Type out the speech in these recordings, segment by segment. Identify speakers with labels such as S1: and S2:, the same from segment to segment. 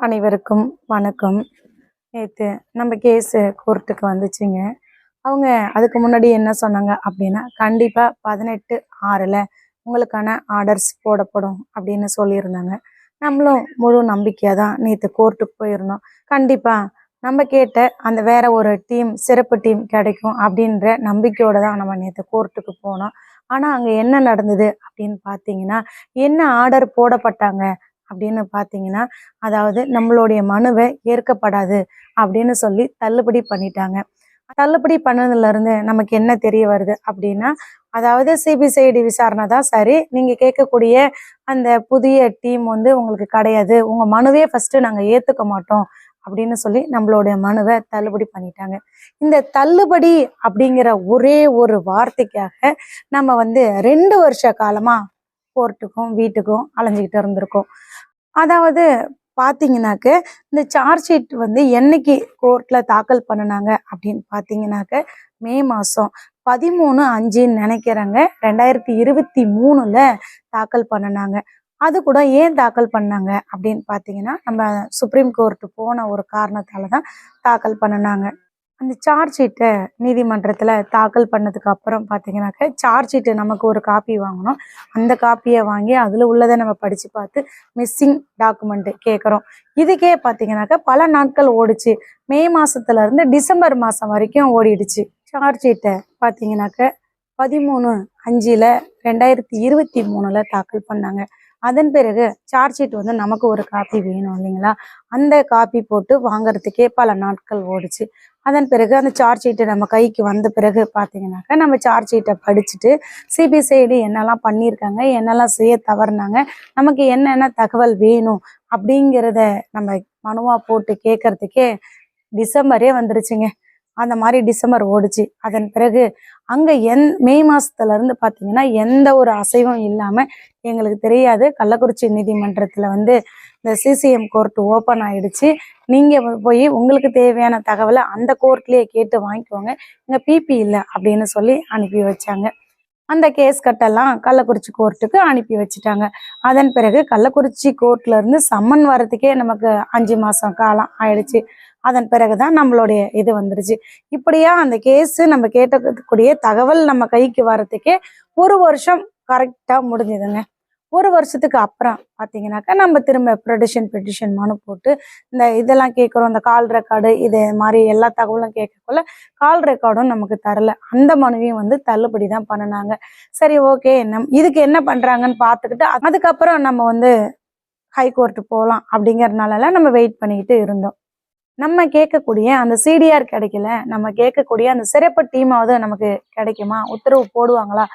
S1: அனைவருக்கும் வணக்கம். நேற்று நம்ம கேஸு கோர்ட்டுக்கு வந்துச்சுங்க. அவங்க அதுக்கு முன்னாடி என்ன சொன்னாங்க அப்படின்னா கண்டிப்பாக பதினெட்டு ஆறில் உங்களுக்கான ஆர்டர்ஸ் போடப்படும் அப்படின்னு சொல்லியிருந்தாங்க. நம்மளும் முழு நம்பிக்கையாக தான் நேற்று கோர்ட்டுக்கு போயிருந்தோம். கண்டிப்பாக நம்ம கேட்ட அந்த வேற ஒரு டீம் சிறப்பு டீம் கிடைக்கும் அப்படின்ற நம்பிக்கையோடு தான் நம்ம நேற்று கோர்ட்டுக்கு போனோம். ஆனால் அங்கே என்ன நடந்தது அப்படின்னு பார்த்தீங்கன்னா என்ன ஆர்டர் போடப்பட்டாங்க அப்படின்னு பார்த்தீங்கன்னா அதாவது நம்மளுடைய மனுவை ஏற்கப்படாது அப்படின்னு சொல்லி தள்ளுபடி பண்ணிட்டாங்க. தள்ளுபடி பண்ணதுலேருந்து நமக்கு என்ன தெரிய வருது அப்படின்னா அதாவது சிபிசிஐடி விசாரணை தான் சரி. நீங்கள் கேட்கக்கூடிய அந்த புதிய டீம் வந்து உங்களுக்கு கிடையாது. உங்கள் மனுவே ஃபஸ்ட்டு நாங்கள் ஏற்றுக்க மாட்டோம் அப்படின்னு சொல்லி நம்மளுடைய மனுவை தள்ளுபடி பண்ணிட்டாங்க. இந்த தள்ளுபடி அப்படிங்கிற ஒரே ஒரு வார்த்தைக்காக நம்ம வந்து ரெண்டு வருஷ காலமாக கோர்ட்டுக்கும் வீட்டுக்கும் அலைஞ்சிக்கிட்டு இருந்திருக்கோம். அதாவது பார்த்தீங்கன்னாக்க இந்த சார்ஜ் ஷீட் வந்து என்னைக்கு கோர்ட்டில் தாக்கல் பண்ணினாங்க அப்படின்னு பார்த்தீங்கன்னாக்க மே மாதம் பதிமூணு அஞ்சுன்னு நினைக்கிறேங்க. ரெண்டாயிரத்தி இருபத்தி மூணில் தாக்கல் பண்ணினாங்க. அது கூட ஏன் தாக்கல் பண்ணாங்க அப்படின்னு பார்த்தீங்கன்னா நம்ம சுப்ரீம் கோர்ட்டு போன ஒரு காரணத்தால் தான் தாக்கல் பண்ணினாங்க. அந்த சார்ஜ் ஷீட்டை நீதிமன்றத்தில் தாக்கல் பண்ணதுக்கு அப்புறம் பார்த்தீங்கன்னாக்க சார்ஜ் ஷீட்டு நமக்கு ஒரு காப்பி வாங்கணும். அந்த காப்பியை வாங்கி அதில் உள்ளதை நம்ம படித்து பார்த்து மிஸ்ஸிங் டாக்குமெண்ட்டு கேட்குறோம் இதுக்கே பார்த்தீங்கன்னாக்க பல நாட்கள் ஓடிச்சு. மே மாதத்துலேருந்து டிசம்பர் மாதம் வரைக்கும் ஓடிடுச்சு. சார்ஜ் ஷீட்டை பார்த்தீங்கன்னாக்க பதிமூணு அஞ்சில் ரெண்டாயிரத்தி இருபத்தி மூணில் தாக்கல் பண்ணாங்க. அதன் பிறகு சார்ஜ் ஷீட் வந்து நமக்கு ஒரு காப்பி வேணும் இல்லைங்களா? அந்த காப்பி போட்டு வாங்குறதுக்கே பல நாட்கள் ஓடுச்சு. அதன் பிறகு அந்த சார்ஜ் ஷீட்டு நம்ம கைக்கு வந்த பிறகு பார்த்தீங்கன்னாக்கா நம்ம சார்ஜ் ஷீட்டை படிச்சுட்டு சிபிசிஐடி என்னெல்லாம் பண்ணியிருக்காங்க என்னெல்லாம் செய்ய தவறுனாங்க நமக்கு என்னென்ன தகவல் வேணும் அப்படிங்கிறத நம்ம மனுவாக போட்டு கேட்கறதுக்கே டிசம்பரே வந்துருச்சுங்க. அந்த மாதிரி டிசம்பர் ஓடுச்சு. அதன் பிறகு அங்கே எந் மே மாதத்துலேருந்து பார்த்தீங்கன்னா எந்த ஒரு அசைவும் இல்லாமல் எங்களுக்கு தெரியாது. கள்ளக்குறிச்சி நீதிமன்றத்தில் வந்து இந்த சிசிஎம் கோர்ட் ஓப்பன் ஆயிடுச்சு. நீங்கள் போய் உங்களுக்கு தேவையான தகவலை அந்த கோர்ட்லேயே கேட்டு வாங்கிக்கோங்க. இங்கே பிபி இல்லை அப்படின்னு சொல்லி அனுப்பி வச்சாங்க. அந்த கேஸ் கட்டெல்லாம் கள்ளக்குறிச்சி கோர்ட்டுக்கு அனுப்பி வச்சுட்டாங்க. அதன் பிறகு கள்ளக்குறிச்சி கோர்ட்ல இருந்து சம்மன் வரதுக்கே நமக்கு அஞ்சு மாசம் காலம் ஆயிடுச்சு. அதன் பிறகு தான் நம்மளுடைய இது வந்துருச்சு. இப்படியா அந்த கேஸு நம்ம கேட்டக்கூடிய தகவல் நம்ம கைக்கு வர்றதுக்கே ஒரு வருஷம் கரெக்டாக முடிஞ்சுதுங்க. ஒரு வருஷத்துக்கு அப்புறம் பார்த்தீங்கன்னாக்கா நம்ம திரும்ப ப்ரொடிஷன் பெட்டிஷன் மனு போட்டு இந்த இதெல்லாம் கேட்குறோம் இந்த கால் ரெக்கார்டு இது மாதிரி எல்லா தகவலும் கேட்கக்குள்ள கால் ரெக்கார்டும் நமக்கு தரல. அந்த மனுவையும் வந்து தள்ளுபடி தான் பண்ணினாங்க. சரி ஓகே நம் இதுக்கு என்ன பண்ணுறாங்கன்னு பார்த்துக்கிட்டு அதுக்கப்புறம் நம்ம வந்து ஹைகோர்ட்டு போகலாம் அப்படிங்கிறதுனாலலாம் நம்ம வெயிட் பண்ணிக்கிட்டு இருந்தோம். நம்ம கேட்கக்கூடிய அந்த சிடிஆர் கிடைக்கல. நம்ம கேட்கக்கூடிய அந்த சிறப்பு டீமாவது நமக்கு கிடைக்குமா? உத்தரவு போடுவாங்களா?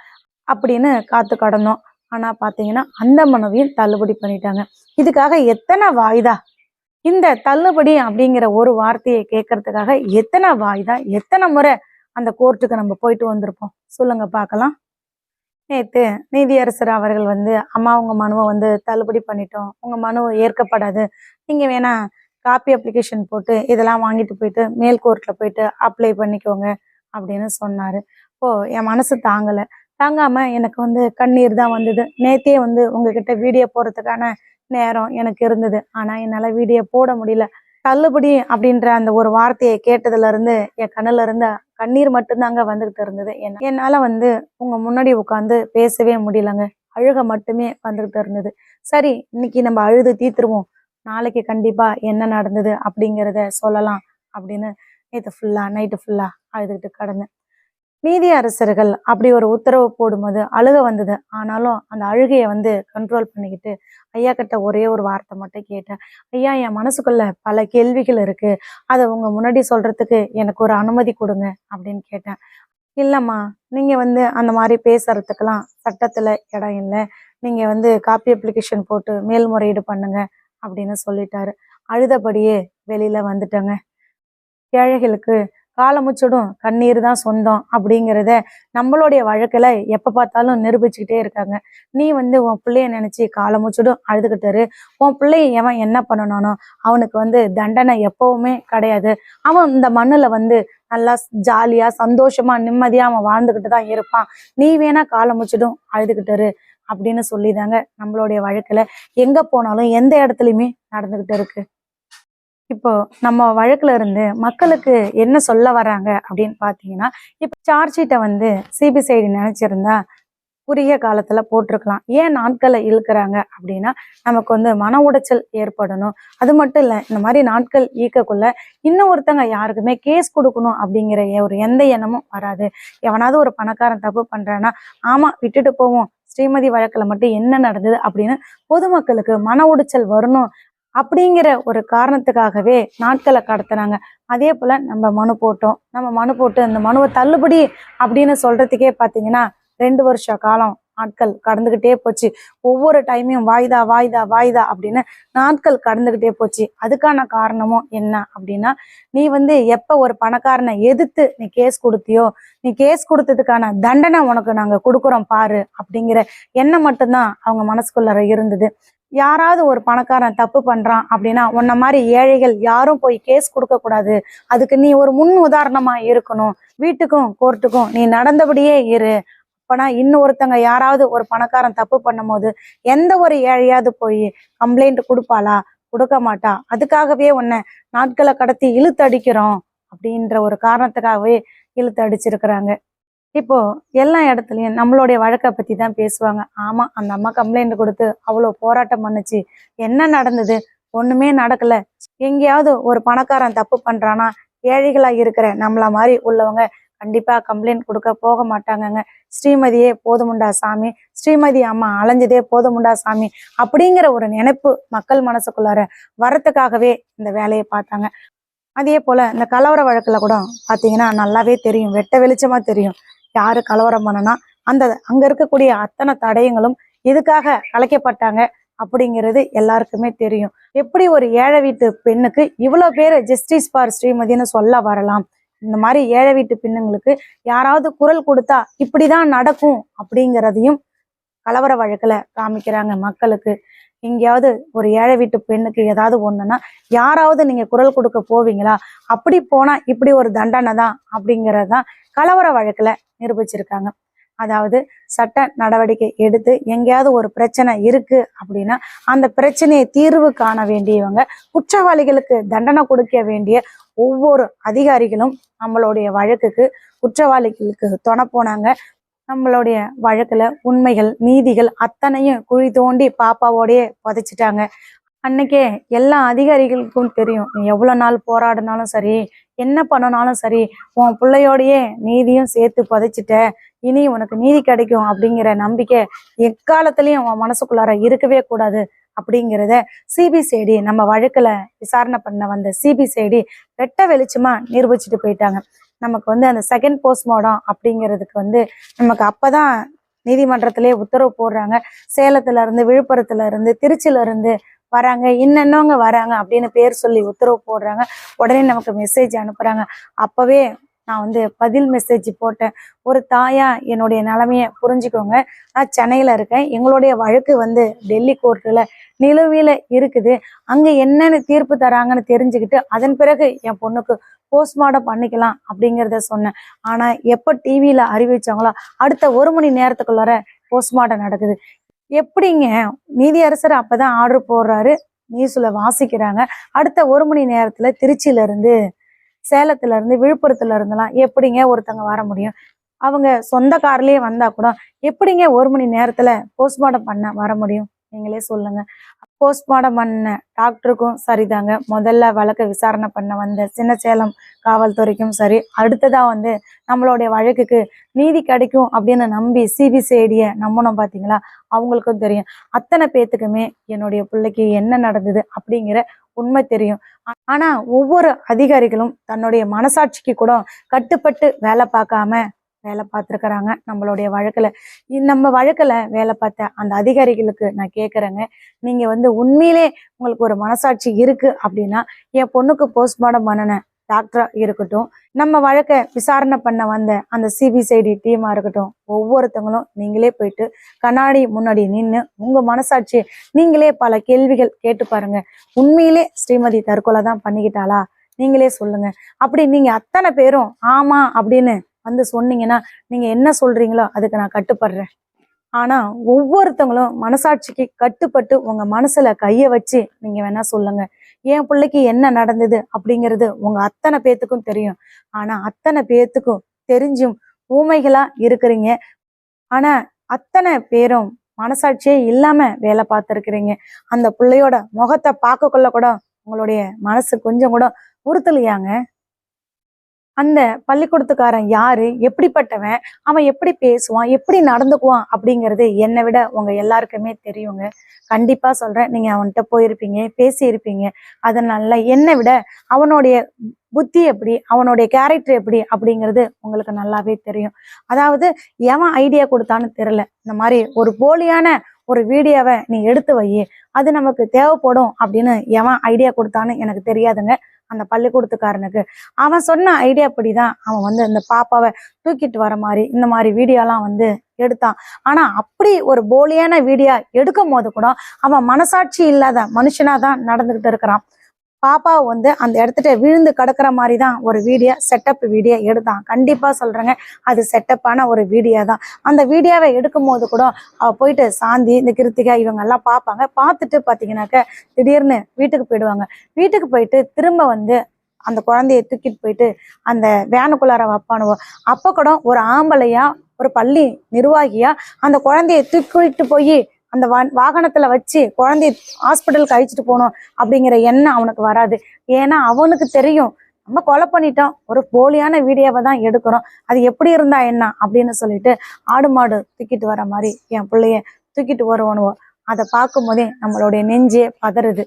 S1: அப்படின்னு காத்து கடந்தோம். ஆனால் பார்த்தீங்கன்னா அந்த மனுவையும் தள்ளுபடி பண்ணிட்டாங்க. இதுக்காக எத்தனை வாய்தா? இந்த தள்ளுபடி அப்படிங்கிற ஒரு வார்த்தையை கேட்கறதுக்காக எத்தனை வாய்தா? எத்தனை முறை அந்த கோர்ட்டுக்கு நம்ம போயிட்டு வந்திருப்போம்? சொல்லுங்க பார்க்கலாம். நேற்று நீதியரசர் அவர்கள் வந்து அம்மா உங்கள் மனுவை வந்து தள்ளுபடி பண்ணிட்டோம். உங்கள் மனு ஏற்கப்படாது. நீங்கள் வேணா காப்பி அப்ளிகேஷன் போட்டு இதெல்லாம் வாங்கிட்டு போயிட்டு மேல் கோர்ட்டில் போயிட்டு அப்ளை பண்ணிக்கோங்க. அப்படின்னு சொன்னார். ஓ என் மனசு தாங்கலை. தாங்காம எனக்கு வந்து கண்ணீர் தான் வந்தது. நேத்தே வந்து உங்ககிட்ட வீடியோ போடுறதுக்கான நேரம் எனக்கு இருந்தது. ஆனால் என்னால் வீடியோ போட முடியல. தள்ளுபடி அப்படின்ற அந்த ஒரு வார்த்தையை கேட்டதுல இருந்து என் கண்ணுல இருந்த கண்ணீர் மட்டும்தாங்க வந்துகிட்டு இருந்தது. என்ன என்னால வந்து உங்க முன்னாடி உட்காந்து பேசவே முடியலங்க. அழுக மட்டுமே வந்துகிட்டு இருந்தது. சரி இன்னைக்கு நம்ம அழுது தீத்துருவோம் நாளைக்கு கண்டிப்பா என்ன நடந்தது அப்படிங்கிறத சொல்லலாம் அப்படின்னு நேற்று ஃபுல்லா நைட்டு ஃபுல்லா அழுதுகிட்டு கடந்தேன். நீதி அரசர்கள் அப்படி ஒரு உத்தரவு போடும்போது அழுக வந்தது. ஆனாலும் அந்த அழுகையை வந்து கண்ட்ரோல் பண்ணிக்கிட்டு ஐயா கிட்ட ஒரே ஒரு வார்த்தை மட்டும் கேட்டேன். ஐயா என் மனசுக்குள்ள பல கேள்விகள் இருக்கு. அதை உங்க முன்னாடி சொல்றதுக்கு எனக்கு ஒரு அனுமதி கொடுங்க அப்படின்னு கேட்டேன். இல்லைம்மா நீங்க வந்து அந்த மாதிரி பேசுறதுக்கெல்லாம் சட்டத்துல இடம் இல்லை. நீங்க வந்து காப்பி அப்ளிகேஷன் போட்டு மேல்முறையீடு பண்ணுங்க அப்படின்னு சொல்லிட்டாரு. அழுதபடியே வெளியில வந்துட்டேங்க. ஏழைகளுக்கு காலமுச்சடும் கண்ணீர் தான் சொந்தம் அப்படிங்கிறத நம்மளுடைய வழக்கில் எப்போ பார்த்தாலும் நிரூபிச்சுக்கிட்டே இருக்காங்க. நீ வந்து உன் பிள்ளைய நினச்சி காலமுச்சடும் அழுதுகிட்டாரு உன் பிள்ளைய எவன் என்ன பண்ணனானோ அவனுக்கு வந்து தண்டனை எப்பவுமே கிடையாது. அவன் இந்த மண்ணுல வந்து நல்லா ஜாலியா சந்தோஷமா நிம்மதியாக அவன் வாழ்ந்துகிட்டு தான் இருப்பான். நீ வேணா காலமுச்சடும் அழுதுகிட்டாரு அப்படின்னு சொல்லிதாங்க நம்மளுடைய வழக்கில் எங்க போனாலும் எந்த இடத்துலையுமே நடந்துகிட்டு இருக்கு. இப்போ நம்ம வழக்குல இருந்து மக்களுக்கு என்ன சொல்ல வராங்க அப்படின்னு பாத்தீங்கன்னா இப்போ சார்ஜ் ஷீட்டை வந்து சிபிசிஐடி நினைச்சிருந்தா குறுகிய காலத்துல போட்டிருக்கலாம். ஏன் நாட்களை இழுக்கிறாங்க அப்படின்னா நமக்கு வந்து மன உடைச்சல் ஏற்படணும். அது மட்டும் இல்ல இந்த மாதிரி நாட்கள் ஈக்கக்குள்ள இன்னும் ஒருத்தங்க யாருக்குமே கேஸ் கொடுக்கணும் அப்படிங்கிற ஒரு எந்த எண்ணமும் வராது. எவனாவது ஒரு பணக்காரன் தப்பு பண்றான்னா ஆமா விட்டுட்டு போவோம். ஸ்ரீமதி வழக்கில் மட்டும் என்ன நடந்தது அப்படின்னு பொதுமக்களுக்கு மன உடைச்சல் வரணும் அப்படிங்கிற ஒரு காரணத்துக்காகவே நாட்களை கடத்துனாங்க அதே போல் நம்ம மனு போட்டோம். நம்ம மனு போட்டு அந்த மனுவை தள்ளுபடி அப்படின்னு சொல்கிறதுக்கே பார்த்தீங்கன்னா ரெண்டு வருஷ காலம் நாட்கள் கடந்துகிட்டே போச்சு. ஒவ்வொரு டைமையும் வாய்தா வாய்தா வாய்தா அப்படின்னு நாட்கள் கடந்துகிட்டே போச்சு. அதுக்கான காரணமும் என்ன அப்படின்னா நீ வந்து எப்போ ஒரு பணக்காரனை எதிர்த்து நீ கேஸ் கொடுத்தியோ நீ கேஸ் கொடுத்ததுக்கான தண்டனை உனக்கு நாங்கள் கொடுக்குறோம் பாரு அப்படிங்கிற எண்ணம் மட்டும்தான் அவங்க மனசுக்குள்ள இருந்தது. யாராவது ஒரு பணக்காரன் தப்பு பண்றான் அப்படின்னா உன்ன மாதிரி ஏழைகள் யாரும் போய் கேஸ் கொடுக்க கூடாது. அதுக்கு நீ ஒரு முன் உதாரணமா இருக்கணும். வீட்டுக்கும் கோர்ட்டுக்கும் நீ நடந்தபடியே இரு அப்பனா இன்னொருத்தங்க யாராவது ஒரு பணக்காரன் தப்பு பண்ணும்போது எந்த ஒரு ஏழையாவது போய் கம்ப்ளைண்ட் கொடுப்பாளா? கொடுக்க மாட்டா. அதுக்காகவே உன்னை நாட்களை கடத்தி இழுத்தடிக்கிறோம் அப்படின்ற ஒரு காரணத்துக்காகவே இழுத்து அடிச்சிருக்கிறாங்க இப்போ எல்லா இடத்துலையும் நம்மளுடைய வழக்கை பத்தி தான் பேசுவாங்க. ஆமா அந்த அம்மா கம்ப்ளைண்ட் கொடுத்து அவ்வளோ போராட்டம் பண்ணுச்சு. என்ன நடந்தது? ஒண்ணுமே நடக்கல. எங்கேயாவது ஒரு பணக்காரன் தப்பு பண்றானா? ஏழைகளா இருக்கிற நம்மள மாதிரி உள்ளவங்க கண்டிப்பாக கம்ப்ளைண்ட் கொடுக்க போக மாட்டாங்கங்க. ஸ்ரீமதியே போதுமுண்டா சாமி. ஸ்ரீமதி அம்மா அலைஞ்சதே போதுமுண்டா சாமி அப்படிங்கிற ஒரு நினைப்பு மக்கள் மனசுக்குள்ளார வரத்துக்காகவே இந்த வேலையை பார்த்தாங்க. அதே போல இந்த கலவர வழக்கில் கூட பார்த்தீங்கன்னா நல்லாவே தெரியும். வெட்ட வெளிச்சமாக தெரியும். யாரு கலவரம் பண்ணனா? அந்த அங்க இருக்கக்கூடிய அத்தனை தடயங்களும் எதுக்காக கலைக்கப்பட்டாங்க அப்படிங்கிறது எல்லாருக்குமே தெரியும். எப்படி ஒரு ஏழை வீட்டு பெண்ணுக்கு இவ்வளோ பேர் ஜஸ்டிஸ் ஃபார் ஸ்ரீமதின்னு சொல்ல வரலாம்? இந்த மாதிரி ஏழை வீட்டு பெண்ணுங்களுக்கு யாராவது குரல் கொடுத்தா இப்படிதான் நடக்கும் அப்படிங்கிறதையும் கலவர வழக்கில் காமிக்கிறாங்க மக்களுக்கு. எங்கேயாவது ஒரு ஏழை வீட்டு பெண்ணுக்கு ஏதாவது ஒண்ணுன்னா யாராவது நீங்க குரல் கொடுக்க போவீங்களா? அப்படி போனா இப்படி ஒரு தண்டனை தான் அப்படிங்கறதுதான் கலவர வழக்குல நிரூபிச்சிருக்காங்க. அதாவது சட்ட நடவடிக்கை எடுத்து எங்கேயாவது ஒரு பிரச்சனை இருக்கு அப்படின்னா அந்த பிரச்சனையை தீர்வு காண வேண்டியவங்க குற்றவாளிகளுக்கு தண்டனை கொடுக்க வேண்டிய ஒவ்வொரு அதிகாரிகளும் நம்மளுடைய வழக்குக்கு குற்றவாளிகளுக்கு துணை போனாங்க. நம்மளுடைய வழக்குல உண்மைகள் நீதிகள் அத்தனையும் குழி தோண்டி பாப்பாவோடயே புதைச்சிட்டாங்க. அன்னைக்கே எல்லா அதிகாரிகளுக்கும் தெரியும். நீ எவ்வளோ நாள் போராடினாலும் சரி என்ன பண்ணனாலும் சரி உன் பிள்ளையோடையே நீதியும் சேர்த்து புதைச்சிட்ட. இனி உனக்கு நீதி கிடைக்கும் அப்படிங்கிற நம்பிக்கை எக்காலத்துலேயும் உன் மனசுக்குள்ளார இருக்கவே கூடாது. அப்படிங்கிறத சிபிசிஐடி நம்ம வழக்கில் விசாரணை பண்ண வந்த சிபிசிஐடி வெட்ட வெளிச்சமாக நிரூபிச்சுட்டு போயிட்டாங்க. நமக்கு வந்து அந்த செகண்ட் போஸ்ட்மார்டம் அப்படிங்கிறதுக்கு வந்து நமக்கு அப்பதான் நீதிமன்றத்திலே உத்தரவு போடுறாங்க. சேலத்துல இருந்து விழுப்புரத்துல இருந்து திருச்சியில இருந்து வராங்க. இன்னென்னவங்க வராங்க அப்படின்னு பேர் சொல்லி உத்தரவு போடுறாங்க. உடனே நமக்கு மெசேஜ் அனுப்புறாங்க. அப்பவே நான் வந்து பதில் மெசேஜ் போட்டேன். ஒரு தாயா என்னுடைய நிலைமையை புரிஞ்சுக்கோங்க. நான் சென்னையில் இருக்கேன். எங்களுடைய வழக்கு வந்து டெல்லி கோர்ட்டில் நிலுவையில் இருக்குது. அங்கே என்னென்ன தீர்ப்பு தராங்கன்னு தெரிஞ்சுக்கிட்டு அதன் பிறகு என் பொண்ணுக்கு போஸ்ட்மார்ட்டம் பண்ணிக்கலாம் அப்படிங்கிறத சொன்னேன். ஆனால் எப்போ டிவியில் அறிவிச்சாங்களோ அடுத்த ஒரு மணி நேரத்துக்குள்ளார போஸ்ட்மார்ட்டம் நடக்குது. எப்படிங்க? நீதியரசர் அப்பதான் ஆர்டர் போடுறாரு. நியூஸில் வாசிக்கிறாங்க. அடுத்த ஒரு மணி நேரத்தில் திருச்சியிலேருந்து சேலத்துல இருந்து விழுப்புரத்துல இருந்துலாம் எப்படிங்க ஒருத்தங்க வர முடியும்? அவங்க சொந்த கார்லயே வந்தா கூட எப்படிங்க ஒரு மணி நேரத்துல போஸ்ட்மார்ட்டம் பண்ண வர முடியும்? நீங்களே சொல்லுங்க. போஸ்ட்மார்டம் பண்ண டாக்டருக்கும் சரிதாங்க. முதல்ல வழக்கை விசாரணை பண்ண வந்த சின்னசேலம் காவல்துறைக்கும் சரி. அடுத்ததாக வந்து நம்மளுடைய வழக்குக்கு நீதி கிடைக்கும் அப்படின்னு நம்பி சிபிசிஐடியை நம்பணும் பார்த்தீங்களா அவங்களுக்கும் தெரியும். அத்தனை பேத்துக்குமே என்னுடைய பிள்ளைக்கு என்ன நடந்தது அப்படிங்கிற உண்மை தெரியும். ஆனால் ஒவ்வொரு அதிகாரிகளும் தன்னுடைய மனசாட்சிக்கு கூட கட்டுப்பட்டு வேலை பார்க்காம வேலை பார்த்துருக்குறாங்க. நம்மளுடைய வழக்கில். நம்ம வழக்கில் வேலை பார்த்த அந்த அதிகாரிகளுக்கு நான் கேட்குறேங்க நீங்கள் வந்து உண்மையிலே உங்களுக்கு ஒரு மனசாட்சி இருக்குது அப்படின்னா என் பொண்ணுக்கு போஸ்ட்மார்ட்டம் பண்ணின டாக்டரா இருக்கட்டும் நம்ம வழக்கை விசாரணை பண்ண வந்த அந்த சிபிசிஐடி டீமா இருக்கட்டும் ஒவ்வொருத்தவங்களும் நீங்களே போயிட்டு கண்ணாடி முன்னாடி நின்று உங்க மனசாட்சியை நீங்களே பல கேள்விகள் கேட்டு பாருங்க. உண்மையிலே ஸ்ரீமதி தற்கொலை தான் பண்ணிக்கிட்டாளா? நீங்களே சொல்லுங்க. அப்படி நீங்க அத்தனை பேரும் ஆமா அப்படின்னு வந்து சொன்னீங்கன்னா நீங்க என்ன சொல்றீங்களோ அதுக்கு நான் கட்டுப்படுறேன். ஆனா ஒவ்வொருத்தவங்களும் மனசாட்சிக்கு கட்டுப்பட்டு உங்க மனசுல கைய வச்சு நீங்க வேணா சொல்லுங்க. என் பிள்ளைக்கு என்ன நடந்தது அப்படிங்கிறது உங்க அத்தனை பேத்துக்கும் தெரியும். ஆனா அத்தனை பேத்துக்கும் தெரிஞ்சும் ஊமைகளா இருக்கிறீங்க. ஆனா அத்தனை பேரும் மனசாட்சியே இல்லாம வேலை பார்த்துருக்கிறீங்க. அந்த பிள்ளையோட முகத்தை பார்க்கக்குள்ள கூட உங்களுடைய மனசு கொஞ்சம் கூட உறுத்தலையாங்க. அந்த பள்ளிக்கூடத்துக்காரன் யாரு? எப்படிப்பட்டவன்? அவன் எப்படி பேசுவான்? எப்படி நடந்துக்குவான்? அப்படிங்கிறது என்னை விட உங்க எல்லாருக்குமே தெரியுங்க. கண்டிப்பா சொல்றேன். நீங்க அவன்கிட்ட போயிருப்பீங்க பேசியிருப்பீங்க. அதனால என்னை விட அவனுடைய புத்தி எப்படி அவனுடைய கேரக்டர் எப்படி அப்படிங்கிறது உங்களுக்கு நல்லாவே தெரியும். அதாவது எவன் ஐடியா கொடுத்தான்னு தெரியல. இந்த மாதிரி ஒரு போலியான ஒரு வீடியோவை நீ எடுத்து வை அது நமக்கு தேவைப்படும் அப்படின்னு எவன் ஐடியா கொடுத்தான்னு எனக்கு தெரியாதுங்க. அந்த பள்ளிக்கூடத்துக்காரனுக்கு. அவன் சொன்ன ஐடியா படிதான் அவன் வந்து அந்த பாப்பாவை தூக்கிட்டு வர மாதிரி இந்த மாதிரி வீடியோலாம் வந்து எடுத்தான். ஆனா அப்படி ஒரு போலியான வீடியோ எடுக்கும் போது கூட அவன் மனசாட்சி இல்லாத மனுஷனா தான் நடந்துகிட்டு இருக்கிறான். பாப்பா வந்து அந்த இடத்துட்ட விழுந்து கிடக்குற மாதிரி தான் ஒரு வீடியோ செட்டப் வீடியோ எடுத்தான். கண்டிப்பாக சொல்கிறேங்க அது செட்டப்பான ஒரு வீடியோ தான். அந்த வீடியோவை எடுக்கும் போது கூட அவள் போயிட்டு சாந்தி இந்த கிருத்திகா இவங்கெல்லாம் பார்ப்பாங்க பார்த்துட்டு பார்த்தீங்கன்னாக்க திடீர்னு வீட்டுக்கு போயிடுவாங்க. வீட்டுக்கு போயிட்டு திரும்ப வந்து அந்த குழந்தைய தூக்கிட்டு போயிட்டு அந்த வேனுக்குள்ளார வைப்பானுவோ. அப்போ கூட ஒரு ஆம்பளையா ஒரு பள்ளி நிர்வாகியா அந்த குழந்தைய தூக்கிட்டு போய் அந்த வா வாகனத்துல வச்சு குழந்தைய ஹாஸ்பிட்டலுக்கு அழிச்சிட்டு போகணும் அப்படிங்கிற எண்ணம் அவனுக்கு வராது. ஏன்னா அவனுக்கு தெரியும் நம்ம கொலை பண்ணிட்டோம் ஒரு போலியான வீடியோவை தான் எடுக்கிறோம். அது எப்படி இருந்தா என்ன அப்படின்னு சொல்லிட்டு ஆடு மாடு தூக்கிட்டு வர மாதிரி என் பிள்ளைய தூக்கிட்டு வருவானுவோ. அதை பார்க்கும் போதே நம்மளுடைய நெஞ்சே பதறுது.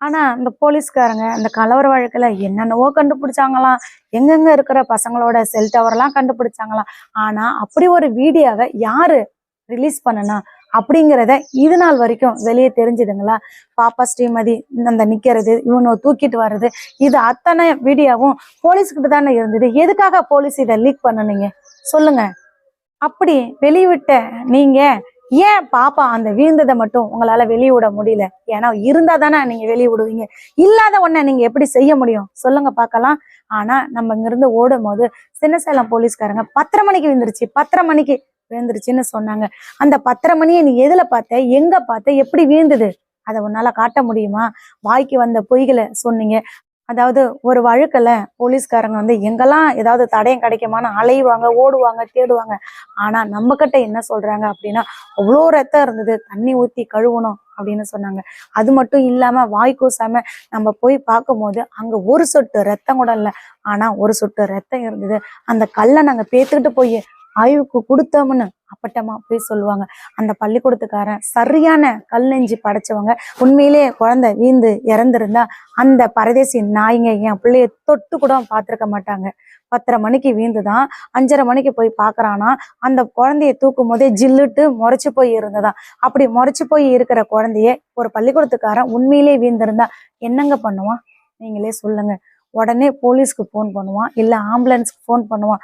S1: ஆனா இந்த போலீஸ்காரங்க அந்த கலவர வழக்குல என்னென்னவோ கண்டுபிடிச்சாங்களாம். எங்கெங்க இருக்கிற பசங்களோட செல் டவர்லாம் கண்டுபிடிச்சாங்களாம். ஆனா அப்படி ஒரு வீடியோவை யாரு ரிலீஸ் பண்ணனா அப்படிங்கிறத இது நாள் வரைக்கும் வெளியே தெரிஞ்சுதுங்களா? பாப்பா ஸ்ரீமதி அந்த நிக்கிறது இவனை தூக்கிட்டு வர்றது இது அத்தனை வீடியோவும் போலீஸ்கிட்ட தானே இருந்தது. எதுக்காக போலீஸ் இதை லீக் பண்ணனீங்க? சொல்லுங்க. அப்படி வெளிவிட்ட நீங்க ஏன் பாப்பா அந்த வீழ்ந்ததை மட்டும் உங்களால வெளிய விட முடியல? ஏன்னா இருந்தா தானே நீங்க வெளியிடுவீங்க இல்லாத ஒன்ன நீங்க எப்படி செய்ய முடியும்? சொல்லுங்க பார்க்கலாம். ஆனா நம்ம இங்கிருந்து ஓடும் போது சின்னசேலம் போலீஸ்காரங்க பத்தரை மணிக்கு விழுந்துருச்சு. பத்தரை மணிக்கு விழுந்துருச்சுன்னு சொன்னாங்க. அந்த பத்தரை மணியை நீ எதுல பார்த்த? எங்க பார்த்த? எப்படி வீழ்ந்தது? அதை உன்னால காட்ட முடியுமா? வாய்க்கு வந்த பொய்களை சொன்னீங்க. அதாவது ஒரு வழக்குல போலீஸ்காரங்க வந்து எங்கெல்லாம் ஏதாவது தடயம் கிடைக்குமான்னு அலையுவாங்க ஓடுவாங்க தேடுவாங்க. ஆனா நம்ம கிட்ட என்ன சொல்றாங்க அப்படின்னா அவ்வளோ ரத்தம் இருந்தது தண்ணி ஊத்தி கழுவணும் அப்படின்னு சொன்னாங்க. அது மட்டும் இல்லாம வாய் நம்ம போய் பார்க்கும்போது அங்க ஒரு சொட்டு ரத்தம் கூட இல்லை. ஆனா ஒரு சொட்டு ரத்தம் இருந்தது. அந்த கல்லை நாங்க பேத்துக்கிட்டு போய் ஆய்வுக்கு கொடுத்தோம்னு அப்பட்டமா போய் சொல்லுவாங்க. அந்த பள்ளிக்கூடத்துக்காரன் சரியான கல் நெஞ்சு படைச்சவங்க. உண்மையிலேயே குழந்தை வீந்து இறந்திருந்தா அந்த பரதேசி நாய்ங்க என் பிள்ளைய தொட்டு கூட பார்த்துருக்க மாட்டாங்க. பத்தரை மணிக்கு வீந்துதான் அஞ்சரை மணிக்கு போய் பாக்குறானா அந்த குழந்தைய தூக்கும் போதே ஜில்லுட்டு முறைச்சு போய் இருந்ததா அப்படி முறைச்சு போய் இருக்கிற குழந்தைய ஒரு பள்ளிக்கூடத்துக்காரன் உண்மையிலே வீந்திருந்தா என்னங்க பண்ணுவான்? நீங்களே சொல்லுங்க. உடனே போலீஸ்க்கு ஃபோன் பண்ணுவான் இல்ல ஆம்புலன்ஸ்க்கு ஃபோன் பண்ணுவான்.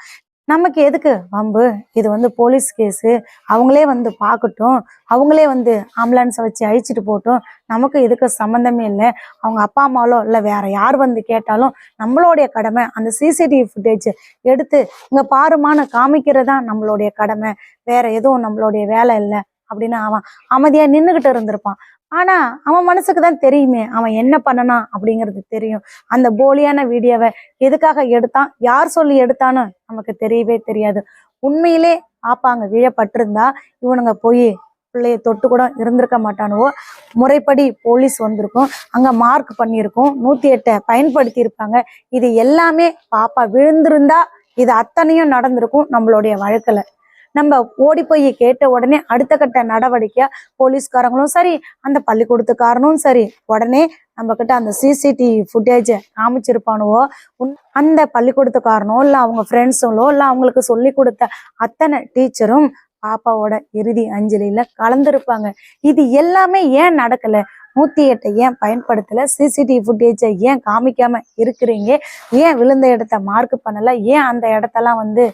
S1: நமக்கு எதுக்கு? வம்பு. இது வந்து போலீஸ் கேஸு. அவங்களே வந்து பார்க்கட்டும் அவங்களே வந்து ஆம்புலன்ஸை வச்சு அழிச்சிட்டு போட்டும் நமக்கு இதுக்கு சம்மந்தமே இல்லை. அவங்க அப்பா அம்மாவோ இல்லை வேற யார் வந்து கேட்டாலும் நம்மளுடைய கடமை அந்த சிசிடிவி ஃபுட்டேஜ் எடுத்து இங்க பாருமான்னு காமிக்கிறதா நம்மளுடைய கடமை. வேற எதுவும் நம்மளுடைய வேலை இல்லை அப்படின்னு அவன் அமைதியா நின்றுக்கிட்டு இருந்திருப்பான். ஆனா அவன் மனசுக்கு தான் தெரியுமே அவன் என்ன பண்ணனா அப்படிங்கிறது தெரியும். அந்த போலியான வீடியோவை எதுக்காக எடுத்தான் யார் சொல்லி எடுத்தான்னு நமக்கு தெரியவே தெரியாது. உண்மையிலே பாப்பாங்க விழப்பட்டிருந்தா இவனுங்க போய் பிள்ளைய தொட்டு கூட இருந்திருக்க மாட்டானுவோ. முறைப்படி போலீஸ் வந்திருக்கும் அங்க மார்க் பண்ணியிருக்கும் நூத்தி எட்டை பயன்படுத்தி இருப்பாங்க இது எல்லாமே பாப்பா விழுந்திருந்தா இது அத்தனையும் நடந்திருக்கும் நம்மளுடைய வழக்கில் நம்ம ஓடி போய் கேட்ட உடனே அடுத்த கட்ட நடவடிக்கையா போலீஸ்காரங்களும் சரி அந்த பள்ளிக்கூடத்துக்காரனும் சரி உடனே நம்ம கிட்ட அந்த சிசிடிவி ஃபுட்டேஜை காமிச்சிருப்பானுவோ? உன்- அந்த பள்ளிக்கூடத்துக்காரனோ இல்லை அவங்க ஃப்ரெண்ட்ஸுங்களோ இல்லை அவங்களுக்கு சொல்லி கொடுத்த அத்தனை டீச்சரும் பாப்பாவோட இறுதி அஞ்சலியில கலந்துருப்பாங்க. இது எல்லாமே ஏன் நடக்கல? நூத்தி எட்டை ஏன் பயன்படுத்தல? சிசிடிவி ஃபுட்டேஜை ஏன் காமிக்காம இருக்கிறீங்க? ஏன் விழுந்த இடத்த மார்க் பண்ணல? ஏன் அந்த இடத்தெல்லாம் வந்து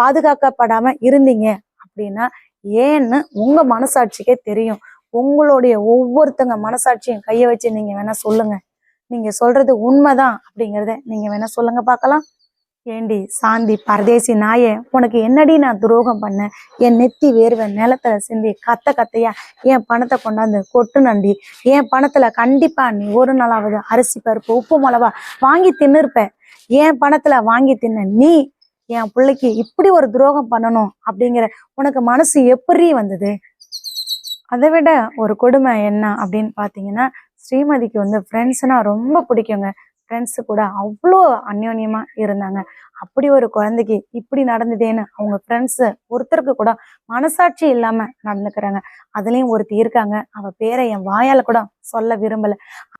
S1: பாதுகாக்கப்படாம இருந்தீங்க அப்படின்னா ஏன்னு உங்க மனசாட்சிக்கே தெரியும். உங்களுடைய ஒவ்வொருத்தங்க மனசாட்சியும் கைய வச்சு நீங்க வேணா சொல்லுங்க. நீங்க சொல்றது உண்மைதான் அப்படிங்கிறத நீங்க வேணா சொல்லுங்க பார்க்கலாம். ஏண்டி சாந்தி பரதேசி நாயே உனக்கு என்னடி நான் துரோகம் பண்ணேன்? என் நெத்தி வேர்வை நிலத்துல சிந்தி கத்த கத்தையா என் பணத்தை கொண்டாந்து கொட்டு நண்டி என் பணத்துல கண்டிப்பா நீ ஒரு நாளாவது அரிசி பருப்பு உப்பு மிளவா வாங்கி தின்னுருப்ப. என் பணத்துல வாங்கி தின்ன நீ என் பிள்ளைக்கு இப்படி ஒரு துரோகம் பண்ணணும் அப்படிங்கிற உனக்கு மனசு எப்படி வந்தது? அதை விட ஒரு கொடுமை என்ன அப்படின்னு பார்த்தீங்கன்னா ஸ்ரீமதிக்கு வந்து ஃப்ரெண்ட்ஸ்னா ரொம்ப பிடிக்குங்க. ஃப்ரெண்ட்ஸு கூட அவ்வளோ அந்யோன்யமாக இருந்தாங்க. அப்படி ஒரு குழந்தைக்கு இப்படி நடந்ததேன்னு அவங்க ஃப்ரெண்ட்ஸு ஒருத்தருக்கு கூட மனசாட்சி இல்லாம நடந்துக்கிறாங்க. அதுலயும் ஒருத்தி இருக்காங்க. அவ பேரை என் வாயால கூட சொல்ல விரும்பல.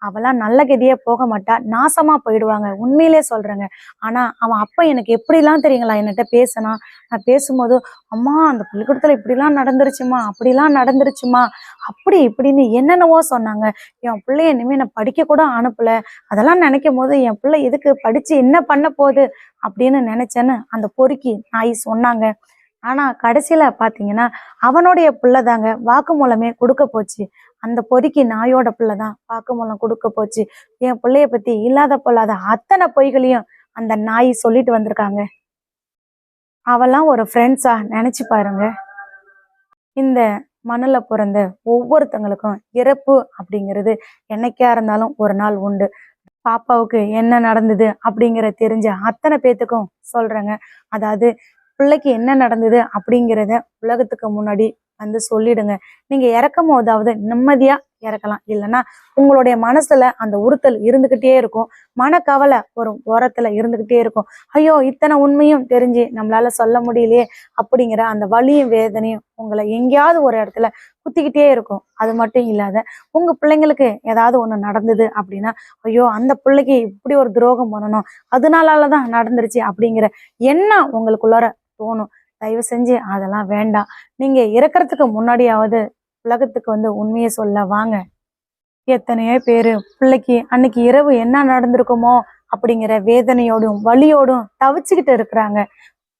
S1: அவெல்லாம் நல்ல கதியே போக மாட்டா. நாசமா போயிடுவாங்க. உண்மையிலே சொல்றேங்க. ஆனா அவன் அப்ப எனக்கு எப்படிலாம் தெரியுங்களா? என்கிட்ட பேசினா. நான் பேசும்போது அம்மா அந்த பள்ளிக்கூடத்துல இப்படிலாம் நடந்துருச்சுமா? அப்படிலாம் நடந்துருச்சுமா? அப்படி இப்படின்னு என்னென்னவோ சொன்னாங்க. என் பிள்ளைய இனிமே நான் படிக்க கூட அனுப்பல. அதெல்லாம் நினைக்கும் போது என் பிள்ளை எதுக்கு படிச்சு என்ன பண்ண போகுது? அப்படின்னு நினைச்சேன்னு அந்த பொறுக்கி நாய் சொன்னாங்க. ஆனா கடைசியில பாத்தீங்கன்னா அவனுடைய பிள்ளை தாங்க வாக்குமூலமே கொடுக்க போச்சு. அந்த பொறிக்கு நாயோட பிள்ளை தான் வாக்குமூலம் கொடுக்க போச்சு. என் பிள்ளைய பத்தி இல்லாத பொல்லாத அத்தனை பொய்களையும் அந்த நாய் சொல்லிட்டு வந்திருக்காங்க. அவெல்லாம் ஒரு ஃப்ரெண்ட்ஸா நினைச்சு பாருங்க. இந்த மண்ணுல பிறந்த ஒவ்வொருத்தங்களுக்கும் இறப்பு அப்படிங்கிறது என்னைக்கா இருந்தாலும் ஒரு நாள் உண்டு. பாப்பாவுக்கு என்ன நடந்தது அப்படிங்கிற தெரிஞ்ச அத்தனை பேத்துக்கும் சொல்றேங்க. அதாவது பிள்ளைக்கு என்ன நடந்தது அப்படிங்கிறத உலகத்துக்கு முன்னாடி வந்து சொல்லிடுங்க. நீங்க இறக்கும் போதாவது நிம்மதியா இறக்கலாம். இல்லைன்னா உங்களுடைய மனசுல அந்த உறுத்தல் இருந்துகிட்டே இருக்கும். மனக்கவலை ஒரு ஓரத்துல இருந்துகிட்டே இருக்கும். ஐயோ இத்தனை உண்மையும் தெரிஞ்சு நம்மளால சொல்ல முடியலையே அப்படிங்கிற அந்த வலியும் வேதனையும் உங்களை எங்கேயாவது ஒரு இடத்துல குத்திக்கிட்டே இருக்கும். அது மட்டும் இல்லாத உங்க பிள்ளைங்களுக்கு ஏதாவது ஒண்ணு நடந்தது அப்படின்னா ஐயோ அந்த பிள்ளைக்கு இப்படி ஒரு துரோகம் பண்ணணும். அதனாலதான் நடந்துருச்சு அப்படிங்கிற எண்ணம் உங்களுக்குள்ளார தோணும். தயவு செஞ்சு அதெல்லாம் வேண்டாம். நீங்க இறக்கிறதுக்கு முன்னாடியாவது உலகத்துக்கு வந்து உண்மையை சொல்ல வாங்க. எத்தனையோ பேரு பிள்ளைக்கு அன்னைக்கு இரவு என்ன நடந்திருக்குமோ அப்படிங்கிற வேதனையோடும் வலியோடும் தவிச்சுக்கிட்டு இருக்கிறாங்க.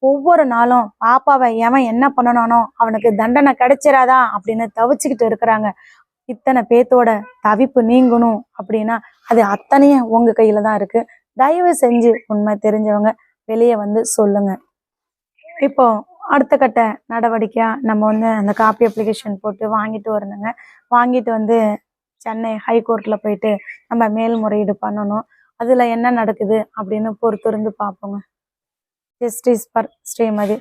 S1: ஒவ்வொரு நாளும் பாப்பாவை எவன் என்ன பண்ணனானோ அவனுக்கு தண்டனை கிடைச்சிடாதா அப்படின்னு தவிச்சுக்கிட்டு இருக்கிறாங்க. இத்தனை பேத்தோட தவிப்பு நீங்கணும் அப்படின்னா அது அத்தனையும் உங்க கையில தான் இருக்கு. தயவு செஞ்சு உண்மை தெரிஞ்சவங்க வெளியே வந்து சொல்லுங்க. இப்போ அடுத்த கட்ட நடவடிக்கையாக நம்ம வந்து அந்த காப்பி அப்ளிகேஷன் போட்டு வாங்கிட்டு வரணுங்க. வாங்கிட்டு வந்து சென்னை ஹைகோர்ட்டில் போயிட்டு நம்ம மேல்முறையீடு பண்ணணும். அதில் என்ன நடக்குது அப்படின்னு பொறுத்திருந்து பார்ப்போங்க. Justice for Srimathi.